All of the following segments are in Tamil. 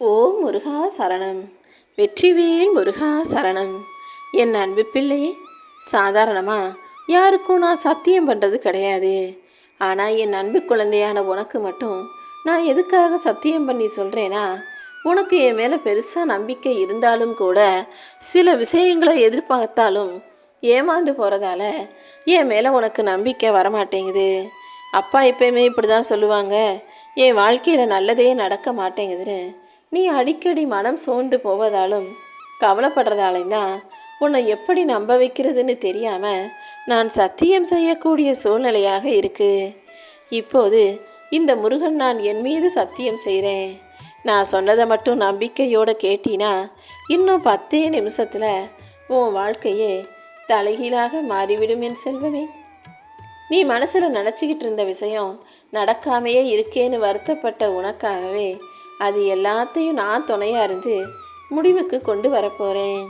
ஓ முருகா சரணம். வெற்றிவேல் முருகா சரணம். என் அன்பு பிள்ளை சாதாரணமாக யாருக்கும் நான் சத்தியம் பண்ணுறது கிடையாது. ஆனால் என் அன்பு குழந்தையான உனக்கு மட்டும் நான் எதுக்காக சத்தியம் பண்ணி சொல்கிறேன்னா உனக்கு என் மேலே பெருசாக நம்பிக்கை இருந்தாலும் கூட சில விஷயங்களை எதிர்பார்த்தாலும் ஏமாந்து போகிறதால என் மேலே உனக்கு நம்பிக்கை வரமாட்டேங்குது. அப்பா எப்பயுமே இப்படி தான் சொல்லுவாங்க. என் வாழ்க்கையில் நல்லதே நடக்க மாட்டேங்குதுன்னு நீ அடிக்கடி மனம் சோர்ந்து போவதாலும் கவலைப்படுறதாலையும் தான் உன்னை எப்படி நம்ப வைக்கிறதுன்னு தெரியாமல் நான் சத்தியம் செய்யக்கூடிய சூழ்நிலையாக இருக்கு. இப்போது இந்த முருகன் நான் என் மீது சத்தியம் செய்கிறேன் நான் சொன்னதை மட்டும் நம்பிக்கையோடு கேட்டினா இன்னும் பத்தே நிமிஷத்தில் உன் வாழ்க்கையே தலைகீழாக மாறிவிடும் என் செல்வமே. நீ மனசில் நினச்சிக்கிட்டு இருந்த விஷயம் நடக்காமையே இருக்கேன்னு வருத்தப்பட்ட உனக்காகவே அது எல்லாத்தையும் நான் துணையாக இருந்து முடிவுக்கு கொண்டு வரப்போகிறேன்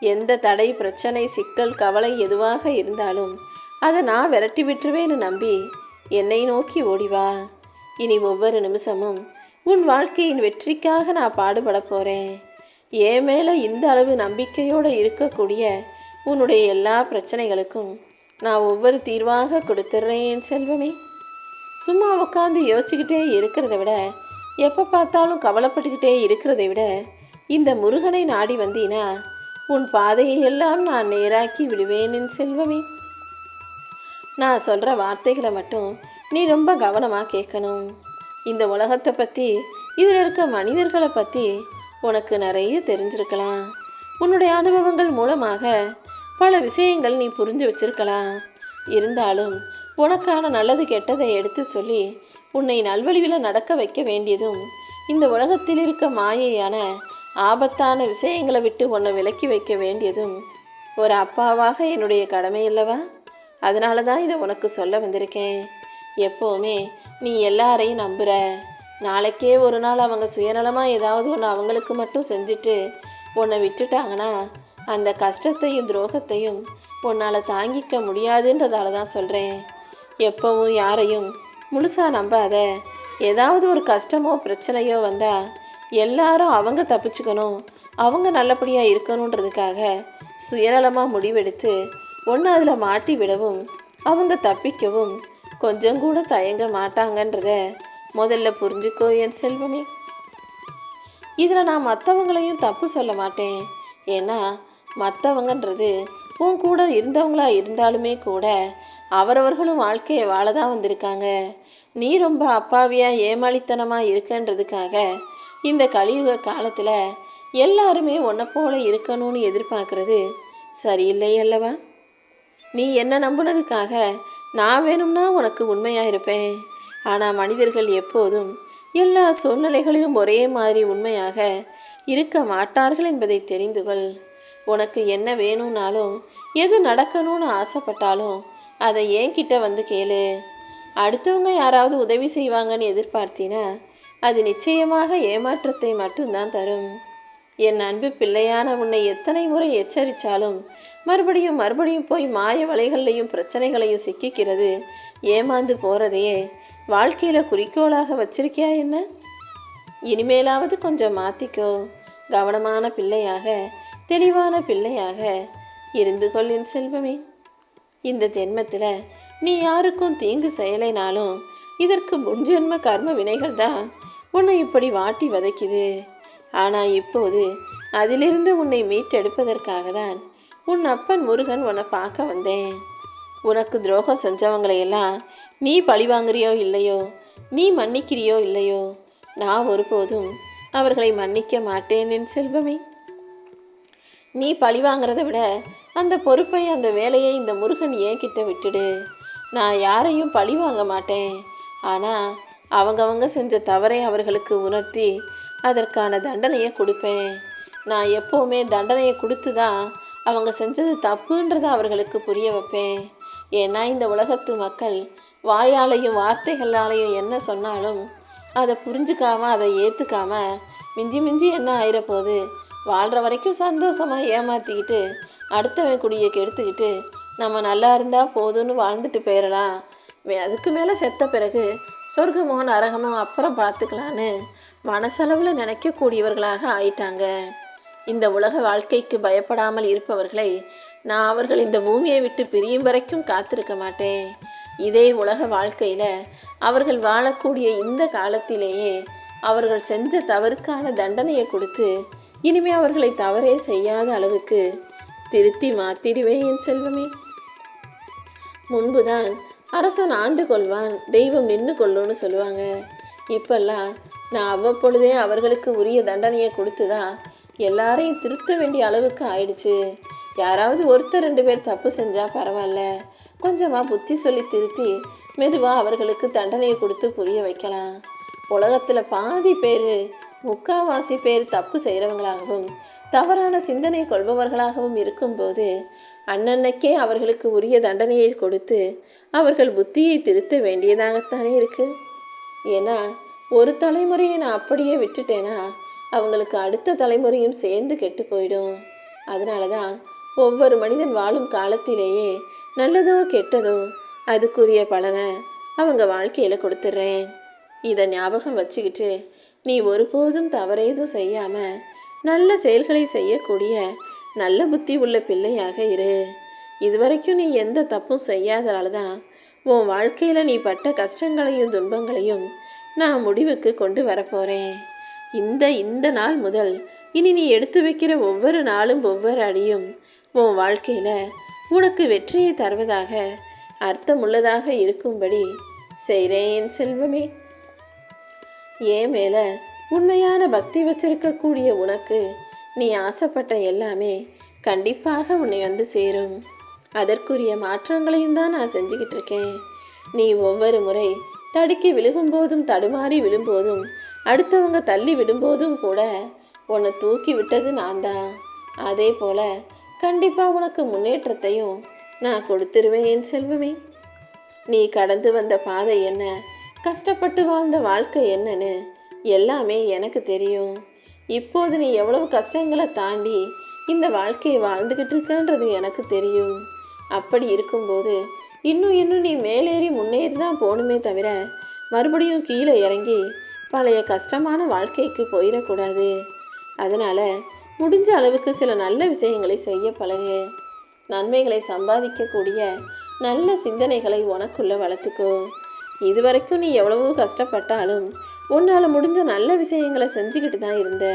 எந்த தடை பிரச்சனை சிக்கல் கவலை எதுவாக இருந்தாலும் அதை நான் விரட்டி விட்டுருவேன்னு நம்பி என்னை நோக்கி ஓடிவா இனி ஒவ்வொரு நிமிஷமும் உன் வாழ்க்கையின் வெற்றிக்காக நான் பாடுபட போகிறேன் என் மேலே இந்த அளவு நம்பிக்கையோடு இருக்கக்கூடிய உன்னுடைய எல்லா பிரச்சனைகளுக்கும் நான் ஒவ்வொரு தீர்வாக கொடுத்துட்றேன் செல்வமே. சும்மா உட்காந்து யோசிச்சுக்கிட்டே இருக்கிறத விட எப்போ பார்த்தாலும் கவலைப்பட்டுக்கிட்டே இருக்கிறத விட இந்த முருகனை நாடி வந்தீனா உன் பாதையை எல்லாம் நான் நேராக்கி விடுவேன் என் செல்வமே. நான் சொல்கிற வார்த்தைகளை மட்டும் நீ ரொம்ப கவனமாக கேட்கணும். இந்த உலகத்தை பற்றி இதில் இருக்க மனிதர்களை பற்றி உனக்கு நிறைய தெரிஞ்சிருக்கலாம். உன்னுடைய அனுபவங்கள் மூலமாக பல விஷயங்கள் நீ புரிஞ்சு வச்சிருக்கலாம். இருந்தாலும் உனக்கான நல்லது கெட்டதை எடுத்து சொல்லி உன்னை நல்வழியில் நடக்க வைக்க வேண்டியதும் இந்த உலகத்தில் இருக்க மாயையான ஆபத்தான விஷயங்களை விட்டு உன்னை விலக்கி வைக்க வேண்டியதும் ஒரு அப்பாவாக என்னுடைய கடமை அல்லவா? அதனால தான் இதை உனக்கு சொல்ல வந்திருக்கேன். எப்போவுமே நீ எல்லாரையும் நம்புகிற நாளைக்கே ஒரு நாள் அவங்க சுயநலமாக ஏதாவது ஒன்று அவங்களுக்கு மட்டும் செஞ்சுட்டு உன்னை விட்டுட்டாங்கன்னா அந்த கஷ்டத்தையும் துரோகத்தையும் உன்னால் தாங்கிக்க முடியாதுன்றதால தான் சொல்கிறேன் எப்பவும் யாரையும் முழுசாக நம்பாத. ஏதாவது ஒரு கஷ்டமோ பிரச்சனையோ வந்தால் எல்லாரும் அவங்க தப்பிச்சுக்கணும். அவங்க நல்லபடியாக இருக்கணுன்றதுக்காக சுயநலமாக முடிவெடுத்து ஒன்று அதில் மாட்டி விடவும் அவங்க தப்பிக்கவும் கொஞ்சம் கூட தயங்க மாட்டாங்கன்றத முதல்ல புரிஞ்சுக்கோ என் செல்வமே. இதில் நான் மற்றவங்களையும் தப்பு சொல்ல மாட்டேன். ஏன்னா மற்றவங்கன்றது உன் கூட இருந்தவங்களா இருந்தாலுமே கூட அவரவர்களும் வாழ்க்கையை வாழ தான் வந்திருக்காங்க. நீ ரொம்ப அப்பாவியாக ஏமாளித்தனமாக இருக்கன்றதுக்காக இந்த கலியுக காலத்தில் எல்லாருமே உன்னை போல இருக்கணும்னு எதிர்பார்க்கறது சரியில்லை அல்லவா? நீ என்ன நம்புனதுக்காக நான் வேணும்னா உனக்கு உண்மையாக இருப்பேன். ஆனால் மனிதர்கள் எப்போதும் எல்லா சூழ்நிலைகளிலும் ஒரே மாதிரி உண்மையாக இருக்க மாட்டார்கள் என்பதை தெரிந்து கொள். உனக்கு என்ன வேணும்னாலும் எது நடக்கணும்னு ஆசைப்பட்டாலும் அதை என்கிட்ட வந்து கேளு? அடுத்தவங்க யாராவது உதவி செய்வாங்கன்னு எதிர்பார்த்தினா அது நிச்சயமாக ஏமாற்றத்தை மட்டும்தான் தரும். என் அன்பு பிள்ளையான உன்னை எத்தனை முறை எச்சரித்தாலும் மறுபடியும் மறுபடியும் போய் மாய வலைகள்லையும் பிரச்சனைகளையும் சிக்கிக்கிறது ஏமாந்து போகிறதையே வாழ்க்கையில் குறிக்கோளாக வச்சிருக்கியா என்ன? இனிமேலாவது கொஞ்சம் மாற்றிக்கோ கவனமான பிள்ளையாக தெளிவான பிள்ளையாக இருந்து கொள்ளின் செல்வமே. இந்த ஜென்மத்தில் நீ யாருக்கும் தீங்கு செய்யலைனாலும் இதற்கு முன்ஜென்ம கர்ம வினைகள் தான் உன்னை இப்படி வாட்டி வதைக்குது. ஆனால் இப்போது அதிலிருந்து உன்னை மீட்டெடுப்பதற்காக தான் உன் அப்பன் முருகன் உன்னை பார்க்க வந்தேன். உனக்கு துரோகம் செஞ்சவங்களையெல்லாம் நீ பழி வாங்குறியோ இல்லையோ நீ மன்னிக்கிறியோ இல்லையோ நான் ஒருபோதும் அவர்களை மன்னிக்க மாட்டேன் என் செல்வமே. நீ பழிவாங்கிறத விட அந்த பொறுப்பை அந்த வேலையை இந்த முருகன் என்கிட்ட விட்டுடு. நான் யாரையும் பழி வாங்க மாட்டேன். ஆனால் அவங்கவங்க செஞ்ச தவறை அவர்களுக்கு உணர்த்தி அதற்கான தண்டனையை கொடுப்பேன். நான் எப்போவுமே தண்டனையை கொடுத்து தான் அவங்க செஞ்சது தப்புன்றதை அவர்களுக்கு புரிய வைப்பேன். ஏன்னா இந்த உலகத்து மக்கள் வாயாலையும் வார்த்தைகளாலையும் என்ன சொன்னாலும் அதை புரிஞ்சுக்காம அதை ஏற்றுக்காம மிஞ்சி மிஞ்சி என்ன ஆயிரப்போகுது? வாழ்கிற வரைக்கும் சந்தோஷமாக ஏமாற்றிக்கிட்டு அடுத்தவன் குடியை கெடுத்துக்கிட்டு நம்ம நல்லா இருந்தால் போதும்னு வாழ்ந்துட்டு போயிடலாம் மே- அதுக்கு மேலே செத்த பிறகு சொர்க்கமோ நரகமோ அப்புறம் பார்த்துக்கலான்னு மனசளவில் நினைக்கக்கூடியவர்களாக ஆயிட்டாங்க. இந்த உலக வாழ்க்கைக்கு பயப்படாமல் இருப்பவர்களை நான் அவர்கள் இந்த பூமியை விட்டு பிரியும் வரைக்கும் காத்திருக்க மாட்டேன். இதே உலக வாழ்க்கையில் அவர்கள் வாழக்கூடிய இந்த காலத்திலேயே அவர்கள் செஞ்ச தவறுக்கான தண்டனையை கொடுத்து இனிமே அவர்களை தவறே செய்யாத அளவுக்கு திருத்தி மாத்திடுவேன் என் செல்வமே. முன்புதான் அரசன் ஆண்டு கொள்வான் தெய்வம் நின்று கொள்ளும்னு சொல்லுவாங்க. இப்பெல்லாம் நான் அவ்வப்பொழுதே அவர்களுக்கு உரிய தண்டனையை கொடுத்துதான் எல்லாரையும் திருத்த வேண்டிய அளவுக்கு ஆயிடுச்சு. யாராவது ஒருத்தர் ரெண்டு பேர் தப்பு செஞ்சால் பரவாயில்ல. கொஞ்சமாக புத்தி சொல்லி திருத்தி மெதுவாக அவர்களுக்கு தண்டனையை கொடுத்து புரிய வைக்கலாம். உலகத்தில் பாதி பேர் முக்காவாசி பேர் தப்பு செய்கிறவங்களாகவும் தவறான சிந்தனை கொள்பவர்களாகவும் இருக்கும்போது அண்ணன்னைக்கே அவர்களுக்கு உரிய தண்டனையை கொடுத்து அவர்கள் புத்தியை திருத்த வேண்டியதாகத்தானே இருக்கு? ஏன்னா ஒரு தலைமுறையை நான் அப்படியே விட்டுட்டேன்னா அவங்களுக்கு அடுத்த தலைமுறையும் சேர்ந்து கெட்டு போயிடும். அதனால தான் ஒவ்வொரு மனிதன் வாழும் காலத்திலேயே நல்லதோ கெட்டதோ அதுக்குரிய பலனை அவங்க வாழ்க்கையில் கொடுத்துட்றேன் இதை ஞாபகம் வச்சுக்கிட்டு நீ ஒருபோதும் தவறேதும் செய்யாமல் நல்ல செயல்களை செய்யக்கூடிய நல்ல புத்தி உள்ள பிள்ளையாக இரு. இதுவரைக்கும் நீ எந்த தப்பும் செய்யாதனால தான் உன் வாழ்க்கையில் நீ பட்ட கஷ்டங்களையும் துன்பங்களையும் நான் முடிவுக்கு கொண்டு வரப்போகிறேன் இந்த இந்த நாள் முதல் இனி நீ எடுத்து வைக்கிற ஒவ்வொரு நாளும் ஒவ்வொரு அடியும் உன் வாழ்க்கையில் உனக்கு வெற்றியை தருவதாக அர்த்தமுள்ளதாக இருக்கும்படி செய்கிறேன் செல்வமே. ஏன் மேலே உண்மையான பக்தி வச்சிருக்கக்கூடிய உனக்கு நீ ஆசைப்பட்ட எல்லாமே கண்டிப்பாக உன்னை வந்து சேரும். அதற்குரிய மாற்றங்களையும் தான் நான் செஞ்சுக்கிட்டு இருக்கேன். நீ ஒவ்வொரு முறை தடுக்கி விழுகும்போதும் தடுமாறி விழும்போதும் அடுத்தவங்க தள்ளி விடும்போதும் கூட உன்னை தூக்கி விட்டது நான் தான். அதே போல் கண்டிப்பாக உனக்கு முன்னேற்றத்தையும் நான் கொடுத்துருவேன் என் செல்வமே. நீ கடந்து வந்த பாதை என்ன? கஷ்டப்பட்டு வாழ்ந்த வாழ்க்கை என்னன்னு எல்லாமே எனக்கு தெரியும். இப்போது நீ எவ்வளவு கஷ்டங்களை தாண்டி இந்த வாழ்க்கையை வாழ்ந்துக்கிட்டு இருக்கன்றது எனக்கு தெரியும். அப்படி இருக்கும்போது இன்னும் இன்னும் நீ மேலேறி முன்னேறி தான் போகணுமே தவிர மறுபடியும் கீழே இறங்கி பழைய கஷ்டமான வாழ்க்கைக்கு போயிடக்கூடாது. அதனால் முடிஞ்ச அளவுக்கு சில நல்ல விஷயங்களை செய்ய பழகு. நன்மைகளை சம்பாதிக்கக்கூடிய நல்ல சிந்தனைகளை உனக்குள்ளே வளர்த்துக்கோ. இதுவரைக்கும் நீ எவ்வளவோ கஷ்டப்பட்டாலும் உன்னால் முடிஞ்ச நல்ல விஷயங்களை செஞ்சுக்கிட்டு தான் இருந்த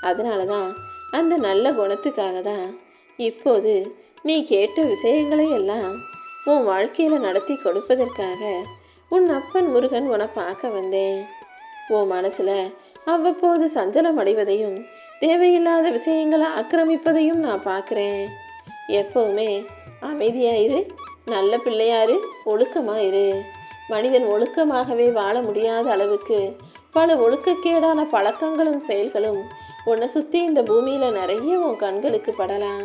அதனால தான் அந்த நல்ல குணத்துக்காக தான் இப்போது நீ கேட்ட விஷயங்களை எல்லாம் உன் வாழ்க்கையில் நடத்தி கொடுப்பதற்காக உன் அப்பன் முருகன் உன்னை பார்க்க வந்தேன். உன் மனசில் அவ்வப்போது சஞ்சலம் அடைவதையும் தேவையில்லாத விஷயங்களை ஆக்கிரமிப்பதையும் நான் பார்க்குறேன். எப்போவுமே அமைதியாக இரு நல்ல பிள்ளையாரு ஒழுக்கமாக இரு. மனிதன் ஒழுக்கமாகவே வாழ முடியாத அளவுக்கு பல ஒழுக்கக்கேடான பழக்கங்களும் செயல்களும் உன்னை சுற்றி இந்த பூமியில் நிறைய உன் கண்களுக்கு படலாம்.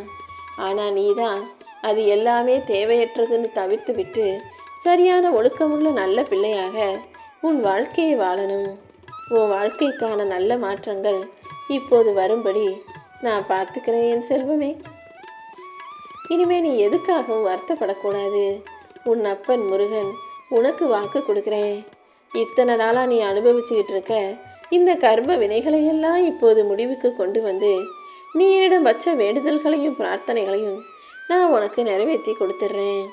ஆனால் நீ தான் அது எல்லாமே தேவையற்றதுன்னு தவிர்த்து விட்டு சரியான ஒழுக்கமுள்ள நல்ல பிள்ளையாக உன் வாழ்க்கையை வாழணும். உன் வாழ்க்கைக்கான நல்ல மாற்றங்கள் இப்போது வரும்படி நான் பார்த்துக்கிறேன் என் செல்வமே. இனிமே நீ எதுக்காகவும் வருத்தப்படக்கூடாது. உன் அப்பன் முருகன் உனக்கு வாக்கு கொடுக்குறேன். இத்தனை நாளாக நீ அனுபவிச்சுக்கிட்டு இருக்க இந்த கர்ம வினைகளையெல்லாம் இப்போது முடிவுக்கு கொண்டு வந்து நீ என்னிடம் வச்ச வேண்டுதல்களையும் பிரார்த்தனைகளையும் நான் உனக்கு நிறைவேற்றி கொடுத்துட்றேன்.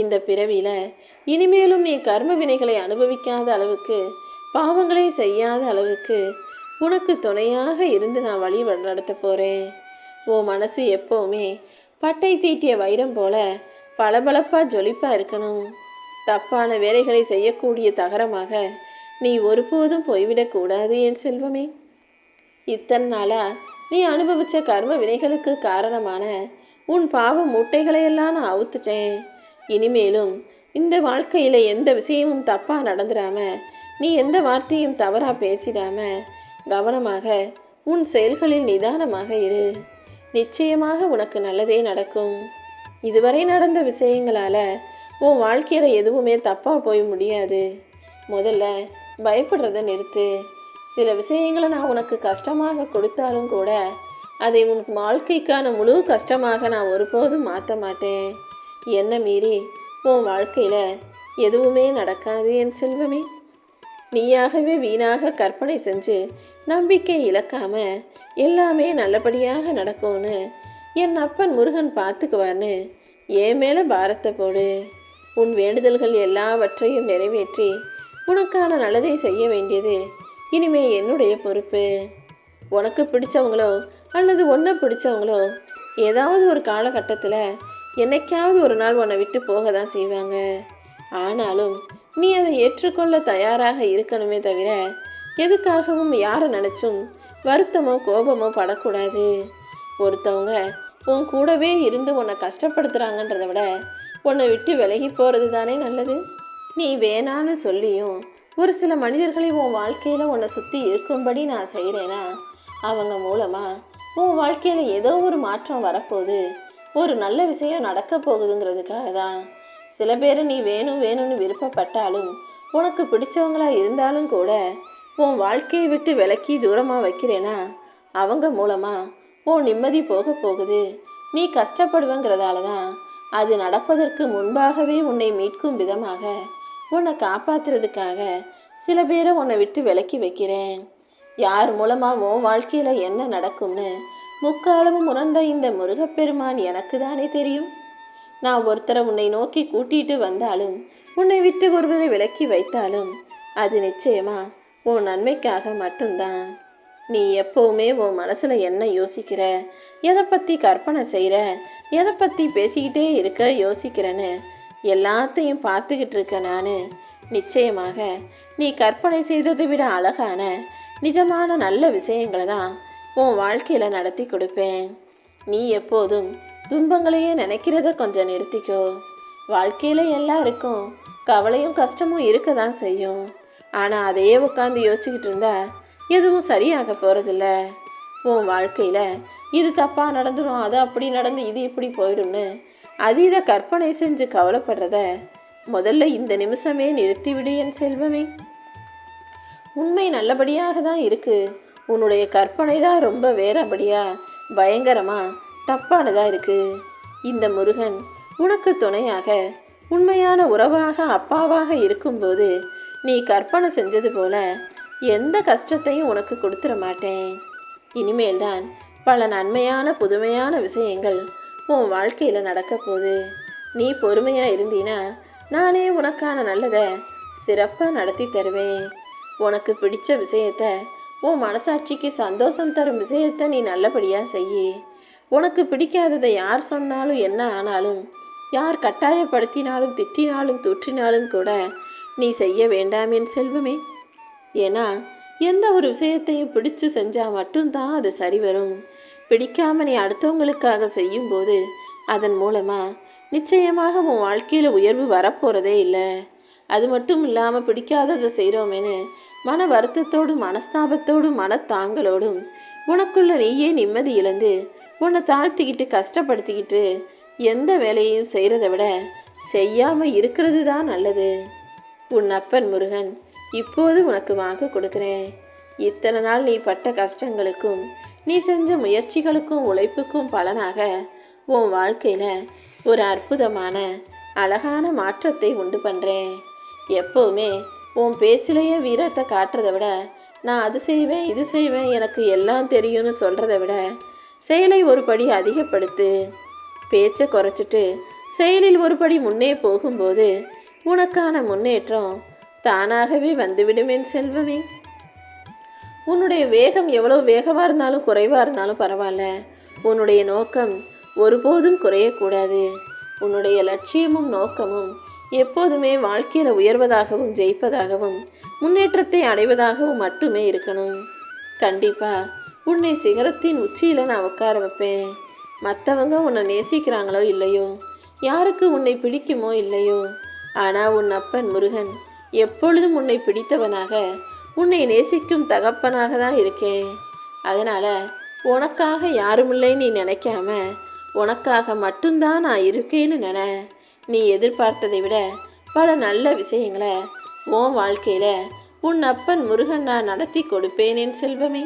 இந்த பிறவியில் இனிமேலும் நீ கர்ம வினைகளை அனுபவிக்காத அளவுக்கு பாவங்களை செய்யாத அளவுக்கு உனக்கு துணையாக இருந்து நான் வழி நடத்த போகிறேன் உன் மனசு எப்போவுமே பட்டை தீட்டிய வைரம் போல பளபளப்பாக ஜொலிப்பாக இருக்கணும். தப்பான வேலைகளை செய்யக்கூடிய தகரமாக நீ ஒருபோதும் போய்விடக்கூடாது என் செல்வமே. இத்தனை நாளா நீ அனுபவிச்ச கர்ம வினைகளுக்கு காரணமான உன் பாவ மூட்டைகளையெல்லாம் நான் அவுத்துட்டேன். இனிமேலும் இந்த வாழ்க்கையில் எந்த விஷயமும் தப்பாக நடந்துடாம நீ எந்த வார்த்தையும் தவறாக பேசிடாம கவனமாக உன் செயல்களில் நிதானமாக இரு. நிச்சயமாக உனக்கு நல்லதே நடக்கும். இதுவரை நடந்த விஷயங்களால் உன் வாழ்க்கையில் எதுவுமே தப்பாக போய் முடியாது. முதல்ல பயப்படுறத நிறுத்து. சில விஷயங்களை நான் உனக்கு கஷ்டமாக கொடுத்தாலும் கூட அதை உன் வாழ்க்கைக்கான முழு கஷ்டமாக நான் ஒருபோதும் மாற்ற மாட்டேன். என்ன மீறி உன் வாழ்க்கையில் எதுவுமே நடக்காது என் செல்வமே. நீயாகவே வீணாக கற்பனை செஞ்சு நம்பிக்கை இழக்காம எல்லாமே நல்லபடியாக நடக்கும்னு என் அப்பன் முருகன் பார்த்துக்குவார்னு என் மேலே பாரத்தை போடு. உன் வேண்டுதல்கள் எல்லாவற்றையும் நிறைவேற்றி உனக்கான நல்லதை செய்ய வேண்டியது. இனிமே என்னுடைய பொறுப்பு. உனக்கு பிடிச்சவங்களோ அல்லது ஒன்றை பிடிச்சவங்களோ ஏதாவது ஒரு காலகட்டத்தில் என்னைக்காவது ஒரு நாள் உன்னை விட்டு போக தான் செய்வாங்க. ஆனாலும் நீ அதை ஏற்றுக்கொள்ள தயாராக இருக்கணுமே தவிர எதுக்காகவும் யாரை நினச்சும் வருத்தமோ கோபமோ படக்கூடாது. ஒருத்தவங்க உன் கூடவே இருந்து உன்னை கஷ்டப்படுத்துகிறாங்கன்றத விட உன்னை விட்டு விலகி போகிறது தானே நல்லது? நீ வேணான்னு சொல்லியும் ஒரு சில மனிதர்களை உன் வாழ்க்கையில் உன்னை சுற்றி இருக்கும்படி நான் செய்கிறேன்னா அவங்க மூலமாக உன் வாழ்க்கையில் ஏதோ ஒரு மாற்றம் வரப்போகுது. ஒரு நல்ல விஷயம் நடக்க போகுதுங்கிறதுக்காக தான். சில பேரை நீ வேணும் வேணும்னு விருப்பப்பட்டாலும் உனக்கு பிடிச்சவங்களாக இருந்தாலும் கூட உன் வாழ்க்கையை விட்டு விலக்கி தூரமாக வைக்கிறேனா? அவங்க மூலமாக உன் நிம்மதி போக போகுது. நீ கஷ்டப்படுவேங்கிறதால தான் அது நடப்பதற்கு முன்பாகவே உன்னை மீட்கும் விதமாக உன்னை காப்பாத்துறதுக்காக சில பேரை உன்னை விட்டு விலக்கி வைக்கிறேன். யார் மூலமாக உன் வாழ்க்கையில் என்ன நடக்கும்னு முக்காலமும் உணர்ந்த இந்த முருகப்பெருமான் எனக்கு தானே தெரியும். நான் ஒருத்தரை உன்னை நோக்கி கூட்டிட்டு வந்தாலும் உன்னை விட்டு ஒருவரை விலக்கி வைத்தாலும் அது நிச்சயமா உன் நன்மைக்காக மட்டும்தான். நீ எப்போவுமே உன் மனசில் என்ன யோசிக்கிற? எதை பற்றி கற்பனை செய்கிற எதை பற்றி பேசிக்கிட்டே இருக்க யோசிக்கிறேன்னு எல்லாத்தையும் பார்த்துக்கிட்டு இருக்க நான். நிச்சயமாக நீ கற்பனை செய்ததை விட அழகான நிஜமான நல்ல விஷயங்களை தான் உன் வாழ்க்கையில் நடத்தி கொடுப்பேன். நீ எப்போதும் துன்பங்களையே நினைக்கிறத கொஞ்சம் நிறுத்திக்கோ. வாழ்க்கையில் எல்லாருக்கும் கவலையும் கஷ்டமும் இருக்க தான் செய்யும். ஆனால் அதையே உட்காந்து யோசிச்சுக்கிட்டு இருந்தால் எதுவும் சரியாக போகிறதில்ல உன் வாழ்க்கையில் இது தப்பாக நடந்துடும் அது அப்படி நடந்து இது இப்படி போயிடும்னு அதீத கற்பனை செஞ்சு கவலைப்படுறத முதல்ல இந்த நிமிஷமே நிறுத்திவிடு என் செல்வமே. உண்மை நல்லபடியாக தான் இருக்குது உன்னுடைய கற்பனை தான் ரொம்ப வேறபடியாக பயங்கரமாக தப்பானதாக இருக்குது இந்த முருகன் உனக்கு துணையாக உண்மையான உறவாக அப்பாவாக இருக்கும்போது நீ கற்பனை செஞ்சது போல எந்த கஷ்டத்தையும் உனக்கு கொடுத்துட மாட்டேன். இனிமேல் தான் பல நன்மையான புதுமையான விஷயங்கள் உன் வாழ்க்கையில் நடக்க போகுது. நீ பொறுமையாக இருந்தீனா நானே உனக்கான நல்லதை சிறப்பாக நடத்தி தருவேன். உனக்கு பிடிச்ச விஷயத்த உன் மனசாட்சிக்கு சந்தோஷம் தரும் விஷயத்த நீ நல்லபடியாக செய்யி. உனக்கு பிடிக்காததை யார் சொன்னாலும் என்ன ஆனாலும் யார் கட்டாயப்படுத்தினாலும் திட்டினாலும் தூற்றினாலும் கூட நீ செய்ய வேண்டாம் என் செல்வமே. ஏன்னா எந்த ஒரு விஷயத்தையும் பிடிச்சு செஞ்சால் மட்டும்தான் அது சரி வரும். பிடிக்காம நீ அடுத்தவங்களுக்காக செய்யும்போது அதன் மூலமாக நிச்சயமாக உன் வாழ்க்கையில் உயர்வு வரப்போகிறதே இல்லை. அது மட்டும் இல்லாமல் பிடிக்காததை செய்கிறோமேனு மன வருத்தத்தோடும் மனஸ்தாபத்தோடும் மனத்தாங்களோடும் உனக்குள்ள நீயே நிம்மதி இழந்து உன்னை தாழ்த்திக்கிட்டு கஷ்டப்படுத்திக்கிட்டு எந்த வேலையையும் செய்கிறத விட செய்யாமல் இருக்கிறது தான் நல்லது. உன் அப்பன் முருகன் இப்போது உனக்கு வாங்க கொடுக்குறேன். இத்தனை நாள் நீ பட்ட கஷ்டங்களுக்கும் நீ செஞ்ச முயற்சிகளுக்கும் உழைப்புக்கும் பலனாக உன் வாழ்க்கையில் ஒரு அற்புதமான அழகான மாற்றத்தை உண்டு பண்ணுறேன் எப்போவுமே உன் பேச்சிலேயே வீரத்தை காட்டுறதை விட நான் அது செய்வேன் இது செய்வேன் எனக்கு எல்லாம் தெரியும்னு சொல்கிறத விட செயலை ஒரு படி அதிகப்படுத்து. பேச்சை குறைச்சிட்டு செயலில் ஒரு படி முன்னே போகும்போது உனக்கான முன்னேற்றம் தானாகவே வந்துவிடுமேன் செல்வமே. உன்னுடைய வேகம் எவ்வளோ வேகமாக இருந்தாலும் குறைவாக இருந்தாலும் பரவாயில்ல. உன்னுடைய நோக்கம் ஒருபோதும் குறையக்கூடாது. உன்னுடைய லட்சியமும் நோக்கமும் எப்போதுமே வாழ்க்கையில் உயர்வதாகவும் ஜெயிப்பதாகவும் முன்னேற்றத்தை அடைவதாகவும் மட்டுமே இருக்கணும். கண்டிப்பாக உன்னை சிகரத்தின் உச்சியில் நான் உட்கார வைப்பேன். மற்றவங்க உன்னை நேசிக்கிறாங்களோ இல்லையோ? யாருக்கு உன்னை பிடிக்குமோ இல்லையோ? ஆனால் உன் அப்பன் முருகன் எப்பொழுதும் உன்னை பிடித்தவனாக உன்னை நேசிக்கும் தகப்பனாக தான் இருக்கேன். அதனால் உனக்காக யாருமில்லை நீ நினைக்காம உனக்காக மட்டும்தான் நான் இருக்கேன்னு நினை. நீ எதிர்பார்த்ததை விட பல நல்ல விஷயங்களை உன் வாழ்க்கையில் உன் அப்பன் முருகன் நான் நடத்தி கொடுப்பேனேன் செல்வமே.